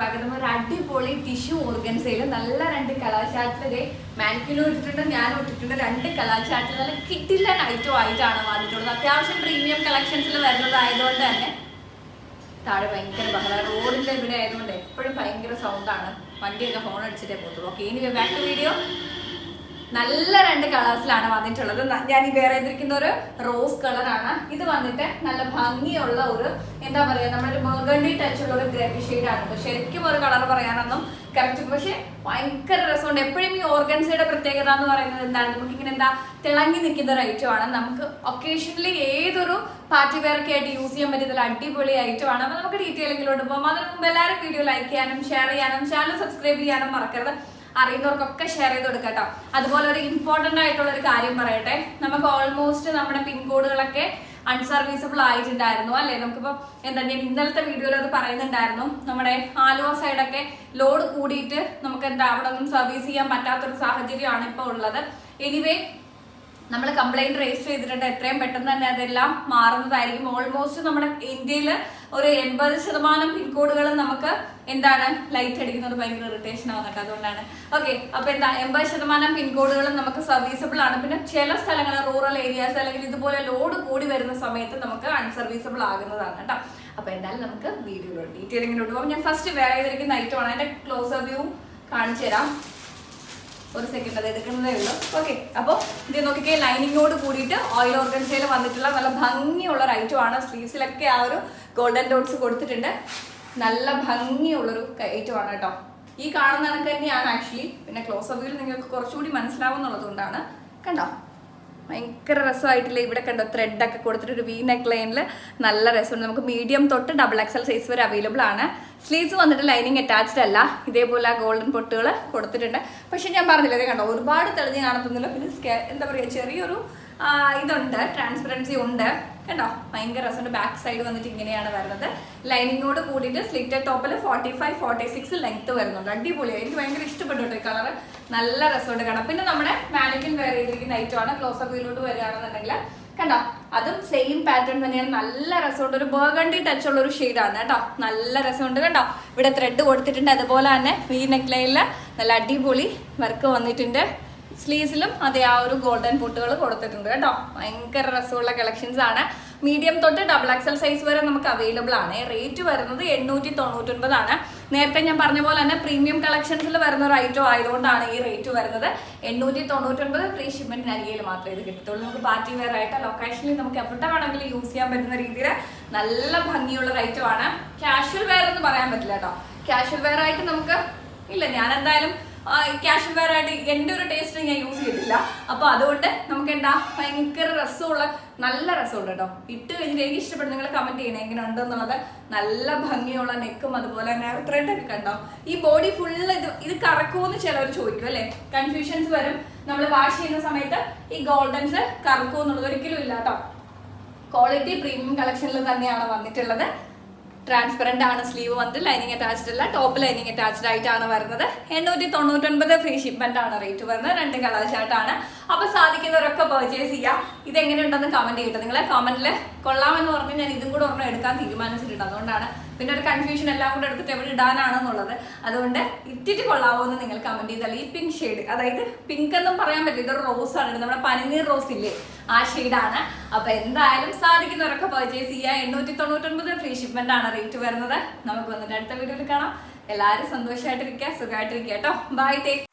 പകരം ഒരു അടിപൊളി ടിഷ്യൂ ഓർഗൻസയിൽ നല്ല രണ്ട് കലാശാറ്റിലെ മാനിക്കിനും ഇട്ടിട്ടുണ്ട് ഞാനും ഇട്ടിട്ടുണ്ട്. രണ്ട് കലാശാറ്റിൽ നല്ല കിട്ടില്ല നൈറ്റോ ആയിട്ടാണ് വന്നിട്ടുള്ളത്. അത്യാവശ്യം പ്രീമിയം കളക്ഷൻസിൽ വരുന്നതായതുകൊണ്ട് തന്നെ താഴെ ഭയങ്കര ബഹളം. റോഡിന്റെ ഇവിടെ ആയതുകൊണ്ട് എപ്പോഴും ഭയങ്കര സൗണ്ടാണ് വണ്ടിയൊക്കെ ഫോൺ അടിച്ചിട്ടേ പോകത്തുള്ളൂ. ഓക്കെ ഇനി ബാക്ക് വീഡിയോ നല്ല രണ്ട് കളേഴ്സിലാണ് വന്നിട്ടുള്ളത്. ഞാൻ ഈ വേറെ ഇരിക്കുന്ന ഒരു റോസ് കളറാണ് ഇത് വന്നിട്ട് നല്ല ഭംഗിയുള്ള ഒരു എന്താ പറയാ നമ്മളൊരു ബർഗണ്ടി ടച്ച് ഉള്ള ഒരു ഗ്രേപ്പി ഷെയ്ഡാണ് ശരിക്കും ഒരു കളർ പറയാനൊന്നും കറക്റ്റ് പക്ഷെ ഭയങ്കര രസമുണ്ട്. എപ്പോഴും ഈ ഓർഗൻസയുടെ പ്രത്യേകത എന്ന് പറയുന്നത് എന്താണ്? നമുക്ക് ഇങ്ങനെ എന്താ തിളങ്ങി നിൽക്കുന്ന ഒരു ഐറ്റം ആണ്. നമുക്ക് ഒക്കേഷനലി ഏതൊരു പാർട്ടി വെയർ ഒക്കെ ആയിട്ട് യൂസ് ചെയ്യാൻ പറ്റിയ അടിപൊളി ഐറ്റമാണ് അപ്പോൾ അപ്പൊ നമുക്ക് ഡീറ്റെയിലിങ്ങിലോട്ട് പോകാം അതിന് മുമ്പ് എല്ലാവരും വീഡിയോ ലൈക്ക് ചെയ്യാനും ഷെയർ ചെയ്യാനും ചാനൽ സബ്സ്ക്രൈബ് ചെയ്യാനും മറക്കരുത്. അറിയുന്നവർക്കൊക്കെ ഷെയർ ചെയ്ത് കൊടുക്കാം കേട്ടോ അതുപോലെ ഒരു ഇമ്പോർട്ടന്റ് ആയിട്ടുള്ള ഒരു കാര്യം പറയട്ടെ. നമുക്ക് ഓൾമോസ്റ്റ് നമ്മുടെ പിൻകോഡുകളൊക്കെ അൺസർവീസബിൾ ആയിട്ടുണ്ടായിരുന്നു അല്ലെ? നമുക്കിപ്പോ എന്താ ഞാൻ ഇന്നലത്തെ വീഡിയോയിൽ അത് പറയുന്നുണ്ടായിരുന്നു. നമ്മുടെ ആലുവ സൈഡൊക്കെ ലോഡ് കൂടിയിട്ട് നമുക്ക് എന്താ അവിടെ ഒന്നും സർവീസ് ചെയ്യാൻ പറ്റാത്തൊരു സാഹചര്യമാണ് ഇപ്പോൾ ഉള്ളത്. എനിവേ നമ്മൾ കംപ്ലൈന്റ് രജിസ്റ്റർ ചെയ്തിട്ടുണ്ട്. എത്രയും പെട്ടെന്ന് തന്നെ അതെല്ലാം മാറുന്നതായിരിക്കും. ഓൾമോസ്റ്റ് നമ്മുടെ ഇന്ത്യയിൽ ഒരു എൺപത് ശതമാനം പിൻകോഡുകളും നമുക്ക് എന്താണ് ലൈറ്റ് അടിക്കുന്നത് ഭയങ്കര ഇറിറ്റേഷൻ ആവുന്നുണ്ട് അതുകൊണ്ടാണ്. ഓക്കെ അപ്പൊ എന്താ? എൺപത് ശതമാനം പിൻകോഡുകളും നമുക്ക് സർവീസബിൾ ആണ്. പിന്നെ ചില സ്ഥലങ്ങൾ റൂറൽ ഏരിയാസ് അല്ലെങ്കിൽ ഇതുപോലെ ലോഡ് കൂടി വരുന്ന സമയത്ത് നമുക്ക് അൺസർവീസബിൾ ആകുന്നതാണ് കേട്ടോ. അപ്പൊ എന്തായാലും നമുക്ക് വീഡിയോയിലോട്ട് ഡീറ്റെയിലിങ്ങിലോട്ട് പോകും. ഞാൻ ഫസ്റ്റ് വേറെ ചെയ്തിരിക്കുന്ന ഐറ്റമാണ് അതിന്റെ ക്ലോസർ വ്യൂ കാണിച്ചു തരാം ഒരു സെക്കൻഡ് അത് എടുക്കുന്നതേ ഉള്ളൂ. ഓക്കെ അപ്പോൾ ഇത് നോക്കിക്കേ ലൈനിങ്ങോട് കൂടിയിട്ട് ഓയിൽ ഓർഗൻസയിൽ വന്നിട്ടുള്ള നല്ല ഭംഗിയുള്ള ഒരു ഐറ്റം ആണ്. സ്ലീവ്സിലൊക്കെ ആ ഒരു ഗോൾഡൻ ഡോട്ട്സ് കൊടുത്തിട്ടുണ്ട്. നല്ല ഭംഗിയുള്ളൊരു ഐറ്റം ആണ് കേട്ടോ. ഈ കാണുന്ന കണക്ക് തന്നെയാണ് ആക്ച്വലി പിന്നെ ക്ലോസ് അപ്പിൽ നിങ്ങൾക്ക് കുറച്ചുകൂടി മനസ്സിലാവുന്നുള്ളത് കൊണ്ടാണ്. കണ്ടോ? ഭയങ്കര രസമായിട്ടില്ല? ഇവിടെ കണ്ടോ ത്രെഡ് ഒക്കെ കൊടുത്തിട്ട് ഒരു വി നെക്ക് ലൈനിൽ നല്ല രസമുണ്ട്. നമുക്ക് മീഡിയം തൊട്ട് ഡബിൾ എക്സൽ സൈസ് വരെ അവൈലബിൾ ആണ്. സ്ലീവ്സ് വന്നിട്ട് ലൈനിങ് അറ്റാച്ച്ഡ് അല്ല. ഇതേപോലെ ആ ഗോൾഡൻ പൊട്ടുകൾ കൊടുത്തിട്ടുണ്ട്. പക്ഷെ ഞാൻ പറഞ്ഞില്ല ഇത് കണ്ടോ? ഒരുപാട് തെളിഞ്ഞ് കാണത്തുന്നില്ല. പിന്നെ എന്താ പറയുക ചെറിയൊരു ഇതുണ്ട്. ട്രാൻസ്പെറൻസി ഉണ്ട്. കണ്ടോ? ഭയങ്കര രസമുണ്ട്. ബാക്ക് സൈഡ് വന്നിട്ട് ഇങ്ങനെയാണ് വരുന്നത്. ലൈനിങ്ങോട് കൂടിയിട്ട് സ്ലിറ്റഡ് ടോപ്പിൽ forty five forty six length വരുന്നുണ്ട്. അടിപൊളിയായി എനിക്ക് ഭയങ്കര ഇഷ്ടപ്പെട്ടു ഈ കളർ നല്ല രസമുണ്ട് കാണാം പിന്നെ നമ്മുടെ മാനിക്കിൻ വെയർ ചെയ്തിരിക്കുന്ന ഐറ്റമാണ് ക്ലോസ് അപ്പിലോട്ട് വരികയാണെന്നുണ്ടെങ്കിൽ അതും സെയിം പാറ്റേൺ തന്നെയാണ്. നല്ല രസമുണ്ട്. ഒരു ബേഗണ്ടി ടച്ച് ഉള്ള ഒരു ഷെയ്ഡാണ് കേട്ടോ. നല്ല രസമുണ്ട് കേട്ടോ. ഇവിടെ ത്രെഡ് കൊടുത്തിട്ടുണ്ട്. അതുപോലെ തന്നെ വി നെക്ക് ലൈനിൽ നല്ല അടിപൊളി വർക്ക് വന്നിട്ടുണ്ട്. സ്ലീവ്സിലും അതേ ആ ഒരു ഗോൾഡൻ പൊട്ടുകൾ കൊടുത്തിട്ടുണ്ട് കേട്ടോ. ഭയങ്കര രസമുള്ള കളക്ഷൻസ് ആണ്. മീഡിയം തൊട്ട് ഡബിൾ എക്സൽ സൈസ് വരെ നമുക്ക് അവൈലബിൾ ആണ്. റേറ്റ് വരുന്നത് എണ്ണൂറ്റി തൊണ്ണൂറ്റൊൻപതാണ്. നേരത്തെ ഞാൻ പറഞ്ഞ പോലെ തന്നെ പ്രീമിയം കളക്ഷൻസിൽ വരുന്ന ഒരു ഐറ്റം ആയതുകൊണ്ടാണ് ഈ റേറ്റ് വരുന്നത്. എണ്ണൂറ്റി തൊണ്ണൂറ്റൊൻപത് ഫ്രീ ഷിപ്മെന്റിന് അരികയിൽ മാത്രമേ ഇത് കിട്ടത്തുള്ളൂ. നമുക്ക് പാർട്ടി വെയർ ആയിട്ട് ലൊക്കേഷനിൽ നമുക്ക് എവിടെ വേണമെങ്കിലും യൂസ് ചെയ്യാൻ പറ്റുന്ന രീതിയിൽ നല്ല ഭംഗിയുള്ള ഒരു ആണ്. കാഷ്വൽ വെയർ എന്ന് പറയാൻ പറ്റില്ല കേട്ടോ. കാഷ്വൽ വെയർ ആയിട്ട് നമുക്ക് ഇല്ല. ഞാൻ എന്തായാലും കാഷ്വൽ വെയർ ആയിട്ട് എന്റെ ഒരു ടേസ്റ്റ് ഞാൻ യൂസ് ചെയ്തിട്ടില്ല അപ്പൊ അതുകൊണ്ട് നമുക്ക് എന്താ ഭയങ്കര രസമുള്ള നല്ല രസമുണ്ട് കേട്ടോ. ഇട്ട് കഴിഞ്ഞിട്ട് എനിക്ക് ഇഷ്ടപ്പെടും നിങ്ങൾ കമന്റ് ചെയ്യണേ എങ്ങനെ ഉണ്ടെന്നുള്ളത് നല്ല ഭംഗിയുള്ള നെക്കും അതുപോലെ തന്നെ ത്രെഡ് ഒക്കെ കണ്ടോ? ഈ ബോഡി ഫുള്ള് ഇത് ഇത് കറക്കുമെന്ന് ചിലവർ ചോദിക്കും അല്ലേ? കൺഫ്യൂഷൻസ് വരും. നമ്മൾ വാഷ് ചെയ്യുന്ന സമയത്ത് ഈ ഗോൾഡൻസ് കറക്കുമെന്നുള്ളത് ഒരിക്കലും ഇല്ല കേട്ടോ. ക്വാളിറ്റി പ്രീമിയം കളക്ഷനിൽ തന്നെയാണ് വന്നിട്ടുള്ളത്. ട്രാൻസ്പെറന്റ് ആണ് സ്ലീവ് വന്നിട്ട് ലൈനിങ് അറ്റാച്ച്ഡ് അല്ല ടോപ്പ് ലൈനിങ് അറ്റാച്ച്ഡ് ആയിട്ടാണ് വരുന്നത്. എണ്ണൂറ്റി തൊണ്ണൂറ്റൊൻപത് ഫ്രീ ഷിപ്മെന്റ് ആണ് റേറ്റ് വരുന്നത്. രണ്ട് കളർ ഷർട്ടാണ് അപ്പോൾ സാധിക്കുന്നവരൊക്കെ പർച്ചേസ് ചെയ്യാം. ഇത് എങ്ങനെയുണ്ടെന്ന് കമന്റ് ചെയ്യട്ടെ. നിങ്ങളെ കമന്റിൽ കൊള്ളാമെന്ന് പറഞ്ഞ് ഞാൻ ഇതും കൂടെ ഒരെണ്ണം എടുക്കാൻ തീരുമാനിച്ചിട്ടുണ്ട്. അതുകൊണ്ടാണ് പിന്നെ ഒരു കൺഫ്യൂഷൻ എല്ലാം കൂടെ എടുത്തിട്ട് എവിടെ ഇടാനാണെന്നുള്ളത്. അതുകൊണ്ട് ഇട്ടിട്ട് കൊള്ളാവോ എന്ന് നിങ്ങൾ കമന്റ് ചെയ്താൽ ഈ പിങ്ക് ഷെയ്ഡ് അതായത് പിങ്ക് എന്നും പറയാൻ പറ്റില്ല. ഇതൊരു റോസ് ആണ് നമ്മുടെ പനിനീർ റോസ് ഇല്ലേ? ആ ഷെയ്ഡാണ് അപ്പൊ എന്തായാലും സാധിക്കുന്നവരൊക്കെ പർച്ചേസ് ചെയ്യുക. എണ്ണൂറ്റി തൊണ്ണൂറ്റൊൻപത് ഫ്രീ ഷിപ്മെന്റ് ആണ് റേറ്റ് വരുന്നത്. നമുക്ക് വന്നിട്ട് അടുത്ത വീഡിയോയിൽ കാണാം. എല്ലാവരും സന്തോഷമായിട്ടിരിക്കുക സുഖമായിട്ടിരിക്കുക കേട്ടോ. Bye take